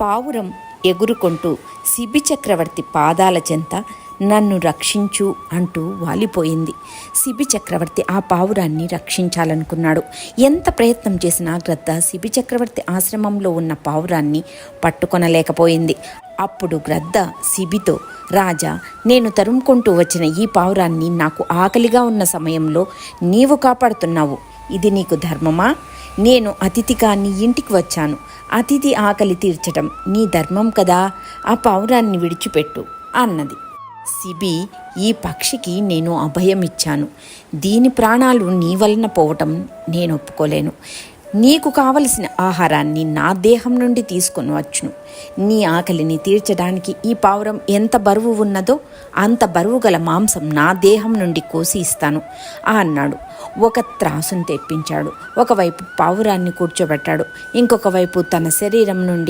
పావురం ఎగురుకుంటూ శిబి చక్రవర్తి పాదాల చెంత నన్ను రక్షించు అంటూ వాలిపోయింది. శిబి చక్రవర్తి ఆ పావురాన్ని రక్షించాలనుకున్నాడు. ఎంత ప్రయత్నం చేసినా గ్రద్ద శిబి చక్రవర్తి ఆశ్రమంలో ఉన్న పావురాన్ని పట్టుకొనలేకపోయింది. అప్పుడు గ్రద్ద శిబితో రాజా నేను తరుముకుంటూ వచ్చిన ఈ పావురాన్ని నాకు ఆకలిగా ఉన్న సమయంలో నీవు కాపాడుతున్నావు. ఇది నీకు ధర్మమా? నేను అతిథిగా నీ ఇంటికి వచ్చాను. అతిథి ఆకలి తీర్చటం నీ ధర్మం కదా. ఆ పావురాన్ని విడిచిపెట్టు అన్నది. సిబి ఈ పక్షికి నేను అభయం ఇచ్చాను దీని ప్రాణాలు నీ వలన పోవటం నేను ఒప్పుకోలేను. నీకు కావలసిన ఆహారాన్ని నా దేహం నుండి తీసుకొని వచ్చును. నీ ఆకలిని తీర్చడానికి ఈ పావురం ఎంత బరువు ఉన్నదో అంత బరువు గల మాంసం నా దేహం నుండి కోసి ఇస్తాను అన్నాడు. ఒక త్రాసును తెప్పించాడు. ఒకవైపు పావురాన్ని కూర్చోబెట్టాడు. ఇంకొక వైపు తన శరీరం నుండి